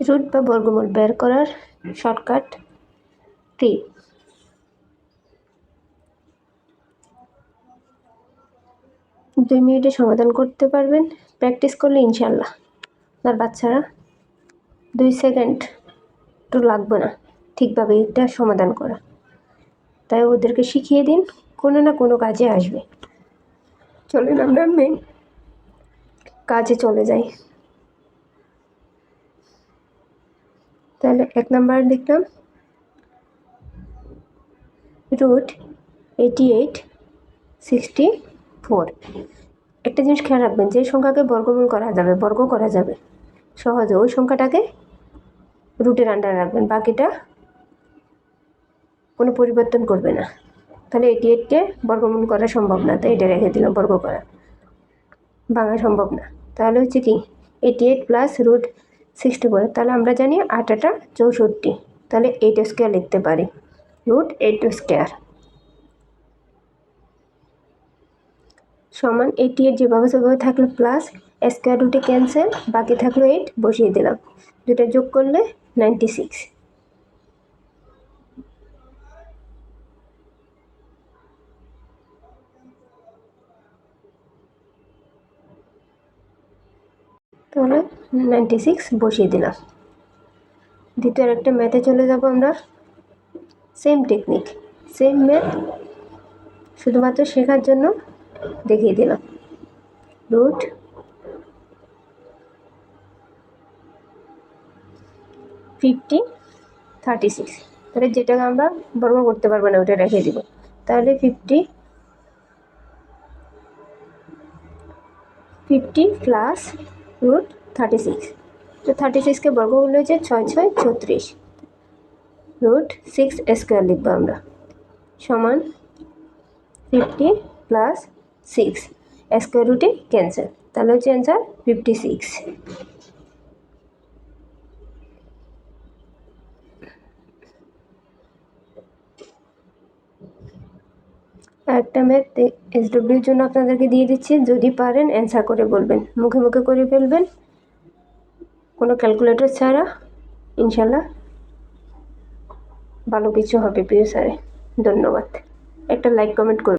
Root বা বর্গমূল বের করার শর্টকাট টি। দুই মিনিটে সমাধান করতে পারবেন। প্র্যাকটিস করলে ইনশাল্লাহ। আপনার বাচ্চারা দুই সেকেন্ড তো লাগবে না। ঠিকভাবে এটা সমাধান করা। তাই ওদেরকে শিখিয়ে দিন, কোনো না কোনো কাজে আসবে। চলেন আমরা মেন কাজে চলে যাই। তাহলে এক নাম্বার লিখলাম root eighty eight sixty four একটা জিনিস খেয়াল রাখবেন, যে সংখ্যাকে বর্গমূল করা যাবে, বর্গ করা যাবে, সহজে ওই সংখ্যাটাকে রুটের আন্ডারে রাখবেন, বাকিটা কোনো পরিবর্তন করবে না। তাহলে এটি এইটকে বর্গমূল করা সম্ভব না, তাই এটা রেখে দিলাম, বর্গ করা। ভাঙা সম্ভব না। তাহলে হচ্ছে কি eighty eight plus root sixty করে, তাহলে আমরা জানি আটাটা চৌষট্টি। তাহলে এইট স্কোয়ার লিখতে পারি। রুট এইট স্কোয়ার সমান এইটি এইট যেভাবে সেভাবে থাকল প্লাস স্কোয়ার রুটে ক্যান্সেল বাকি থাকল এইট বসিয়ে দিলাম। দুটা যোগ করলে নাইনটি সিক্স তাহলে নাইনটি সিক্স বসিয়ে দিলাম। দ্বিতীয় একটা ম্যাথে চলে যাব আমরা। সেম টেকনিক সেম ম্যাথ শুধুমাত্র শেখার জন্য দেখিয়ে দিলাম। রুট ফিফটি থার্টি সিক্স তাহলে যেটাকে আমরা বর্গ করতে পারব না, ওটা রেখে দিব। তাহলে fifty fifty plus root thirty six তো থার্টি সিক্সকে বর্গ করলে হচ্ছে ছয় ছয় ছত্রিশ। রুট সিক্স স্কোয়ার লিখব আমরা। সমান ফিফটি প্লাস সিক্স স্কোয়ার রুটে ক্যান্সেল তাহলে হচ্ছে অ্যান্সার ফিফটি সিক্স একটা ম্যাথ এসডব্লিউর জন্য আপনাদেরকে দিয়ে দিচ্ছি। যদি পারেন অ্যান্সার করে বলবেন। মুখে মুখে করে ফেলবেন। কোনো ক্যালকুলেটর ছাড়া, ইনশাল্লাহ ভালো কিছু হবে প্রিয় স্যারে ধন্যবাদ। একটা লাইক কমেন্ট করবেন।